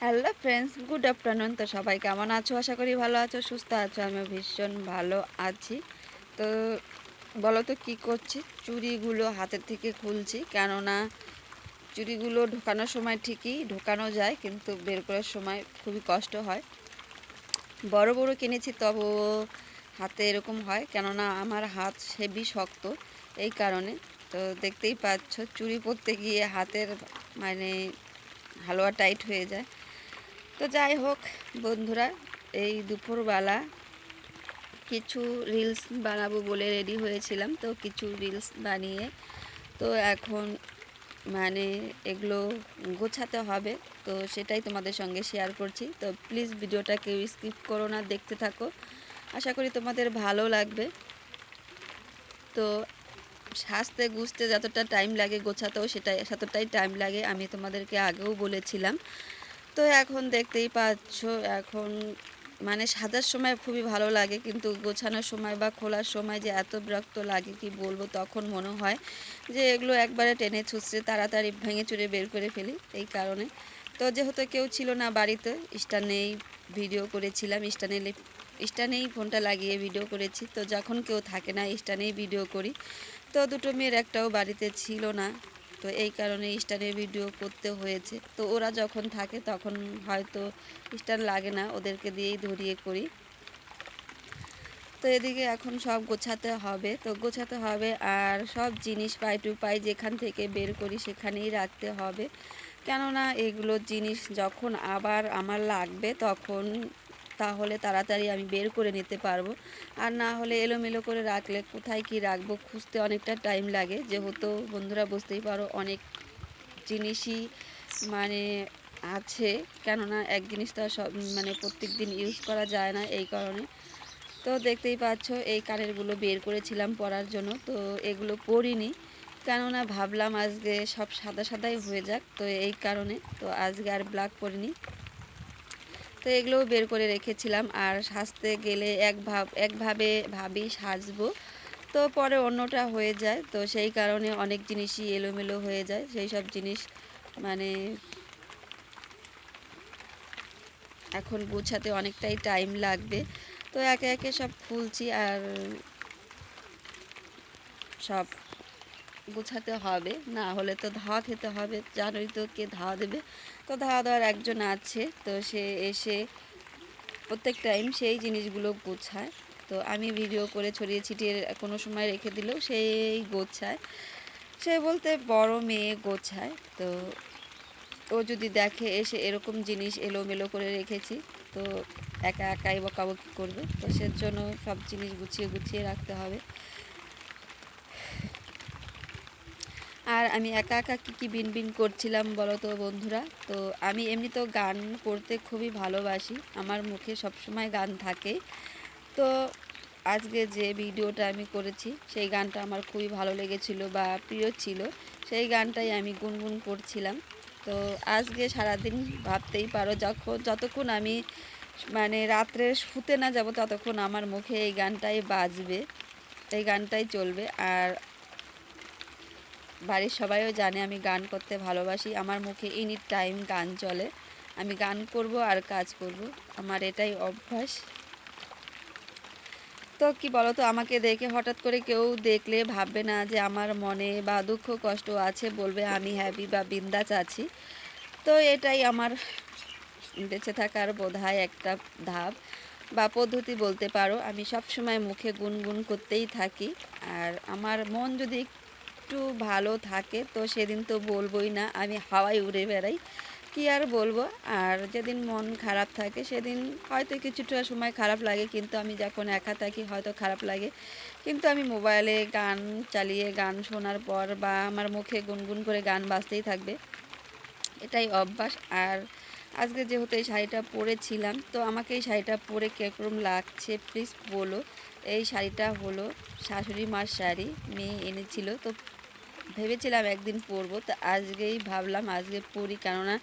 Hello friends good afternoon তো সবাই কেমন আছো? আশা করি ভালো আছো, সুস্থ আছো আমি ভীষণ ভালো আছি। তো বলো তো, কী করছি? চুড়িগুলো হাতের থেকে খুলছি, কেননা চুড়িগুলো ঢোকানোর সময় ঠিকই ঢোকানো যায়, কিন্তু বের করার সময় খুবই কষ্ট হয়। বড় বড় কিনেছি তবু হাতে এরকম হয়, কেননা আমার হাত হেভি শক্ত, এই কারণে। তো দেখতেই পাচ্ছ, চুড়ি পরতে গিয়ে হাতের মানে হালুয়া টাইট হয়ে যায়। তো যাই হোক, বন্ধুরা, এই দুপুরবেলা কিছু রিলস বানাবো বলে রেডি হয়েছিলাম। তো কিছু রিলস বানিয়ে, তো এখন মানে এগুলো গোছাতে হবে। তো সেটাই তোমাদের সঙ্গে শেয়ার করছি। তো প্লিজ ভিডিওটা কেউ স্কিপ করো না, দেখতে থাকো। আশা করি তোমাদের ভালো লাগবে। তো সাজতে গুছতে যতটা টাইম লাগে গোছাতেও সেটাই, ততটাই টাইম লাগে। আমি তোমাদেরকে আগেও বলেছিলাম তো এখন দেখতেই পাচ্ছ, এখন মানে সাজার সময় খুবই ভালো লাগে, কিন্তু গোছানোর সময় বা খোলার সময় যে এত বিরক্ত লাগে কি বলব, তখন মনে হয় যে এগুলো একবারে টেনে ছুঁচড়ে তাড়াতাড়ি ভেঙে চুরে বের করে ফেলি এই কারণে। তো যেহেতু কেউ ছিল না বাড়িতে স্টানেই ভিডিও করেছিলাম স্টানে স্টানেই ফোনটা লাগিয়ে ভিডিও করেছি। তো যখন কেউ থাকে না স্টানেই ভিডিও করি। তো দুটো মেয়ের একটাও বাড়িতে ছিল না। তো এই কারণে স্টানে ভিডিও করতে হয়েছে। তো ওরা যখন থাকে তখন হয়তো স্টান লাগে না, ওদেরকে দিয়েই ধরিয়ে করি। তো এদিকে এখন সব গোছাতে হবে। তো গোছাতে হবে আর সব জিনিস পাই টু পাই যেখান থেকে বের করি সেখানেই রাখতে হবে। কেননা এগুলো জিনিস যখন আবার আমার লাগবে তখন তাহলে তাড়াতাড়ি আমি বের করে নিতে পারব। আর না হলে এলোমেলো করে রাখলে কোথায় কি রাখব খুঁজতে অনেকটা টাইম লাগে। যেহেতু বন্ধুরা বুঝতেই পারো অনেক জিনিসই মানে আছে, কেননা এক জিনিস তো সব মানে প্রত্যেক দিন ইউজ করা যায় না এই কারণে। তো দেখতেই পাচ্ছ এই কানেরগুলো বের করেছিলাম পরার জন্য, তো এগুলো পরিনি। কেননা ভাবলাম আজকে সব সাদা সাদাই হয়ে যাক, তো এই কারণে তো আজকে আর ব্ল্যাক পরিনি। তো এগুলোও বের করে রেখেছিলাম আর সাজতে গেলে এক ভাব একভাবে ভাবি সাজবো। তো পরে অন্যটা হয়ে যায়, তো সেই কারণে অনেক জিনিসই এলোমেলো হয়ে যায়। সেই সব জিনিস মানে এখন গুছাতে অনেকটাই টাইম লাগবে। তো একে একে সব খুলছি আর সব গুছাতে হবে, না হলে তো ধাওয়া খেতে হবে, জানোই তো কে ধাওয়া দেবে। তো ধাওয়া দেওয়ার একজন আছে, তো সে এসে প্রত্যেক টাইম সেই জিনিসগুলো গোছায়। তো আমি ভিডিও করে ছড়িয়ে ছিটিয়ে কোনো সময় রেখে দিলেও সেই গোছায়। সে বলতে বড় মেয়ে গোছায়, তো ও যদি দেখে এসে এরকম জিনিস এলোমেলো করে রেখেছি, তো একা একাই বকাবকি করবে। তো সেজন্য সব জিনিস গুছিয়ে গুছিয়ে রাখতে হবে। আর আমি একা একা কী কী বিন বিন করছিলাম বলো তো বন্ধুরা? তো আমি এমনি তো গান করতে খুবই ভালোবাসি। আমার মুখে সবসময় গান থাকে। তো আজকে যে ভিডিওটা আমি করেছি, সেই গানটা আমার খুবই ভালো লেগেছিল বা প্রিয় ছিল। সেই গানটাই আমি গুনগুন করছিলাম। তো আজকে সারাদিন ভাবতেই পারো, যখন, যতক্ষণ আমি মানে রাত্রে শুতে না যাব, ততক্ষণ আমার মুখে এই গানটাই বাজবে, এই গানটাই চলবে। আর বাড়ির সবাইও জানে আমি গান করতে ভালোবাসি। আমার মুখে এনি টাইম গান চলে। আমি গান করব আর কাজ করব। আমার এটাই অভ্যাস। তো কি তো আমাকে দেখে হঠাৎ করে কেউ দেখলে ভাববে না যে আমার মনে বা দুঃখ কষ্ট আছে বলবে আমি হ্যাপি বা বিন্দাস আছি। তো এটাই আমার বেঁচে থাকার বোধহয় একটা ধাপ বা পদ্ধতি বলতে পারো। আমি সব সময় মুখে গুনগুন করতেই থাকি। আর আমার মন যদি একটু ভালো থাকে, তো সেদিন তো বলবোই না, আমি হাওয়ায় উড়ে বেড়াই। কি আর বলব? আর যেদিন মন খারাপ থাকে, সেদিন হয়তো কিছুটা সময় খারাপ লাগে, কিন্তু আমি যখন একা থাকি, হয়তো খারাপ লাগে। কিন্তু আমি মোবাইলে গান চালিয়ে, গান শোনার পর বা আমার মুখে গুনগুন করে গান বাজতেই থাকবে। এটাই অভ্যাস। আর আজকে যেহেতু এই শাড়িটা পরেছিলাম, তো আমাকে এই শাড়িটা পরে কীরকম লাগছে প্লিজ বলো। এই শাড়িটা হলো শাশুড়ি মার শাড়ি মেয়ে এনেছিল। তো ভেবেছিলাম একদিন পরবো। তো আজকেই ভাবলাম আজকে পরি, কেননা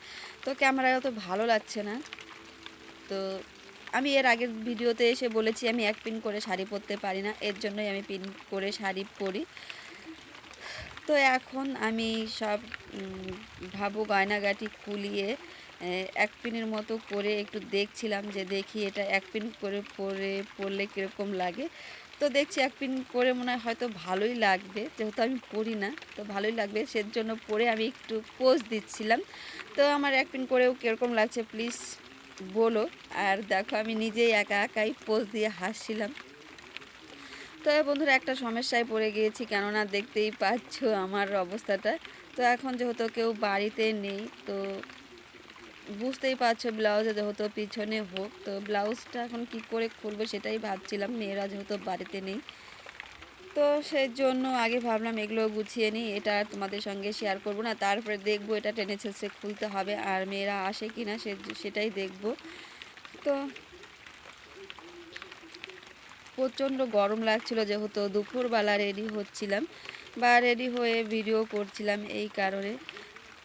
তো ক্যামেরায় অত ভালো লাগছে না। তো আমি এর আগের ভিডিওতে এসে বলেছি, আমি এক পিন করে শাড়ি পরতে পারি না, এর জন্যই আমি পিন করে শাড়ি পরি। তো এখন আমি সব ভাবু গয়নাগাটি খুলিয়ে এক পিনের মতো করে একটু দেখছিলাম যে দেখি এটা এক পিন করে পরে, পরলে কীরকম লাগে। তো দেখছি এক পিন পরে মনে হয় হয়তো ভালোই লাগবে, যেহেতু আমি পরি না, তো ভালোই লাগবে। সেজন্য পরে আমি একটু পোজ দিচ্ছিলাম। তো আমার এক পিন করেও কীরকম লাগছে প্লিজ বলো। আর দেখো আমি নিজেই একা একাই পোজ দিয়ে হাসছিলাম। তো বন্ধুরা একটা সমস্যায় পড়ে গিয়েছি, কেননা দেখতেই পাচ্ছ আমার অবস্থাটা। তো এখন যেহেতু কেউ বাড়িতে নেই, তো বুঝতেই পারছ ব্লাউজে যেহেতু পিছনে হোক, তো ব্লাউজটা এখন কি করে খুলবো সেটাই ভাবছিলাম, মেয়েরা যেহেতু বাড়িতে নেই। তো সেই জন্য আগে ভাবলাম এগুলো গুছিয়ে নিই, এটা তোমাদের সঙ্গে শেয়ার করব না, তারপরে দেখব এটা টেনে ছেঁচড়ে খুলতে হবে আর মেয়েরা আসে কি না সে সেটাই দেখব। তো প্রচণ্ড গরম লাগছিল যেহেতু দুপুরবেলা রেডি হচ্ছিলাম বা রেডি হয়ে ভিডিও করছিলাম এই কারণে।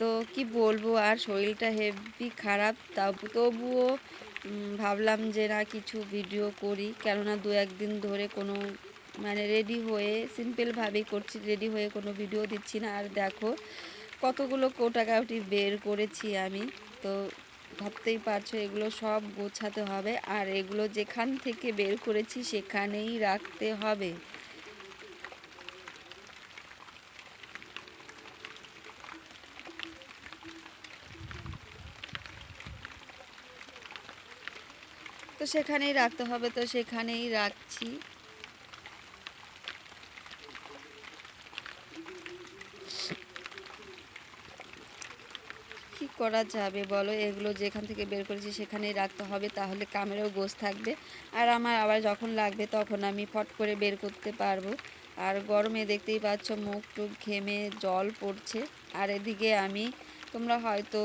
তো কি বলব, আর শরীরটা হেভি খারাপ তা তবুও ভাবলাম যে না, কিছু ভিডিও করি। কেননা দু একদিন ধরে কোনো মানে রেডি হয়ে সিম্পলভাবেই করছি রেডি হয়ে কোনো ভিডিও দিচ্ছি না। আর দেখো, কতগুলো কোটাকাটি বের করেছি আমি। তো ভাবতেই পারছ, এগুলো সব গোছাতে হবে। আর এগুলো যেখান থেকে বের করেছি, সেখানেই রাখতে হবে। তো সেখানেই রাখতে হবে, তো সেখানেই রাখছি। কি করা যাবে বলো? এগুলো যেখান থেকে বের করেছি সেখানেই রাখতে হবে, তাহলে কামেরও গোছ থাকবে। আর আমার আবার যখন লাগবে তখন আমি ফট করে বের করতে পারব। আর গরমে দেখতেই পাচ্ছ মুখ টুক ঘেমে জল পড়ছে। আর এদিকে আমি, তোমরা হয়তো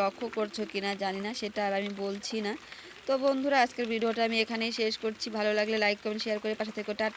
লক্ষ্য করছ কিনা জানি না, সেটা আর আমি বলছি না। তো বন্ধুরা, আজকের ভিডিওটা আমি এখানেই শেষ করছি। ভালো লাগলে লাইক কমেন্ট শেয়ার করে পাশে থেকে। টাটা।